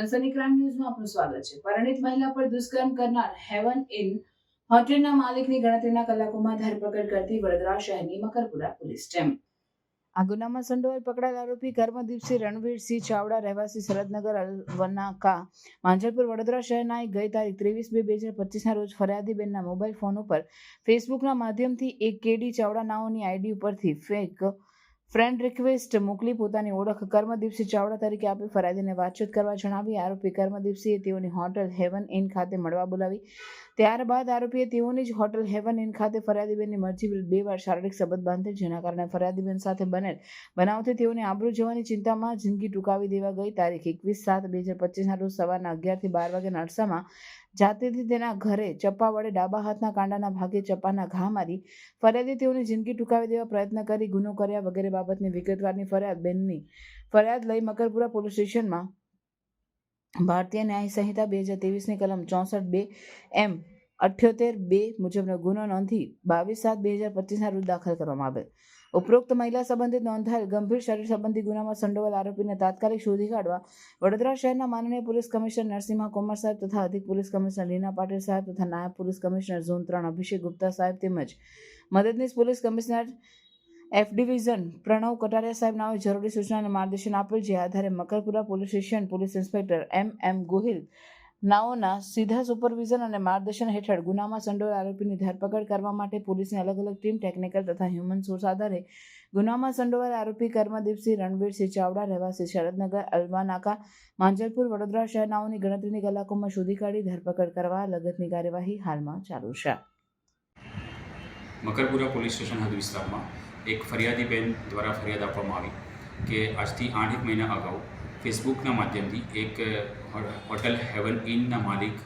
સનસની ન્યૂઝમાં આપનું સ્વાગત છે. પરિણીત મહિલા પર દુષ્કર્મ કરનાર હેવન ઇન હોટેલના માલિકની ગણતરીના કલાકોમાં ધરપકડ કરતી વડોદરા શહેરની મકરપુરા પોલીસ ટીમ. આ ગુનામાં સંડોવાયેલ પકડાયેલ આરોપી કર્મદીપસિંહ રણવીરસિંહ ચાવડા, રહેવાસી સરદનગર અલવનાકા, માંજલપુર, વડોદરા શહેરના ગઈ તારીખ ત્રેવીસ બે બે હજાર પચીસના રોજ ફરિયાદીબેનના મોબાઈલ ફોન ઉપર ફેસબુકના માધ્યમથી એક કેડી ચાવડા નાઓની આઈડી ઉપરથી ફેક ફ્રેન્ડ રિક્વેસ્ટ મોકલી પોતાની ઓળખ કર્મદીપસિંહ ચાવડા તરીકે આપી ફરિયાદીને વાતચીત કરવા જણાવી. આરોપી કર્મદીપસિંહે તેઓની હોટલ હેવન ઇન ખાતે મળવા બોલાવી. ત્યારબાદ આરોપીએ તેઓની જ હોટલ હેવન ઇન ખાતે ફરિયાદીબેનની મરજી બે વાર શારીરિક સંબંધ બાંધેલ, જેના કારણે ફરિયાદીબેન સાથે બનેલ. બનાવથી તેઓને આબરૂ જવાની ચિંતામાં જિંદગી ટૂંકાવી દેવા ગઈ. તારીખ એકવીસ સાત બે હજાર પચીસના રોજ સવારના અગિયારથી બાર વાગ્યાના અરસામાં જાતેથી તેના ઘરે ચપ્પા વડે ડાબા હાથના કાંડાના ભાગે ચપ્પાના ઘા મારી, ફરિયાદી તેઓની જિંદગી ટૂંકાવી દેવા પ્રયત્ન કરી, ગુનો કર્યા વગેરે બાબતની વિગતવારની ફરિયાદ બેનની ફરિયાદ લઈ મકરપુરા પોલીસ સ્ટેશનમાં. ભારતીય ન્યાય સંહિતા બે હજાર ત્રેવીસની કલમ ચોસઠ બે એમ અઠ્યોતેર બે મુજબનો ગુનો નોંધી બાવીસ સાત બે હજાર પચીસના રોજ દાખલ કરવામાં આવેલ. ઉપરોક્ત મહિલા સંબંધિત નોંધાયેલ ગંભીર શરીર સંબંધી ગુનામાં સંડોવાયેલ આરોપીને તાત્કાલિક શોધી કાઢવા વડોદરા શહેરના માનનીય પોલીસ કમિશનર નરસિંહા કુમાર સાહેબ તથા અધિક પોલીસ કમિશનર લીના પાટીલ સાહેબ તથા નાયબ પોલીસ કમિશનર ઝોન ત્રણ અભિષેક ગુપ્તા સાહેબ તેમજ મદદનીશ police commissioner F division Pranav Kataria સાહેબ નામે જરૂરી સૂચના અને માર્ગદર્શન આપેલ જે આધારે Makarpura police station police inspector M M Gohil નાઓના સીધા સુપરવિઝન અને માર્ગદર્શન હેઠળ ગુનામાં સંડોળ આરોપીની ધરપકડ કરવા માટે પોલીસની અલગ અલગ ટીમ, ટેકનિકલ તથા હ્યુમન સોર્સ આધારે ગુનામાં સંડોવાયેલ આરોપી કર્મદીપસિંહ રણવીરસિંહ ચાવડા, રહેવાસી શરદનગર, અલવાનાકા, માંજલપુર, વડોદરા શહેરનાઓની ગણતરીની કલાકોમાં શોધી કાઢી ધરપકડ કરવા લગતની કાર્યવાહી હાલમાં ચાલુ છે. મકરપુરા પોલીસ સ્ટેશન હદ વિસ્તારમાં એક ફરિયાદી બેન દ્વારા ફરિયાદ આપવામાં આવી કે આજથી આઠ એક મહિના અગાઉ ફેસબુકના માધ્યમથી એક હોટલ હેવન ઇનના માલિક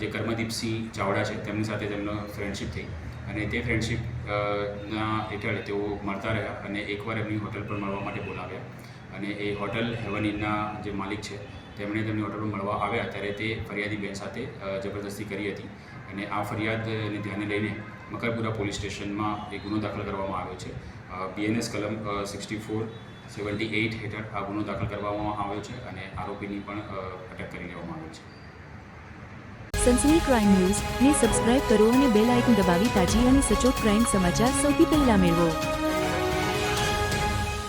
જે કર્મદીપસિંહ ચાવડા છે, તેમની સાથે તેમનો ફ્રેન્ડશિપ થઈ. અને તે ફ્રેન્ડશિપ ના હેઠળ તેઓ મળતા રહ્યા અને એકવાર એમની હોટલ પર મળવા માટે બોલાવ્યા. અને એ હોટલ હેવન ઇનના જે માલિક છે, તેમણે તેમની હોટલ પર મળવા આવ્યા ત્યારે તે ફરિયાદી બેન સાથે જબરદસ્તી કરી હતી. અને આ ફરિયાદને ધ્યાને લઈને મકરપુરા પોલીસ સ્ટેશનમાં એક ગુનો દાખલ કરવામાં આવ્યો છે. બીએનએસ કલમ સિક્સટી ફોર સેવન્ટી એઇટ હેઠળ આ ગુનો દાખલ કરવામાં આવ્યો છે અને આરોપીની પણ અટક કરી લેવામાં આવી છે. Sansani crime news. ને સબસ્ક્રાઇબ કરો અને બેલ આઇકન દબાવી તાજી અને સચોટ ક્રાઇમ સમાચાર સૌથી પહેલા મેળવો.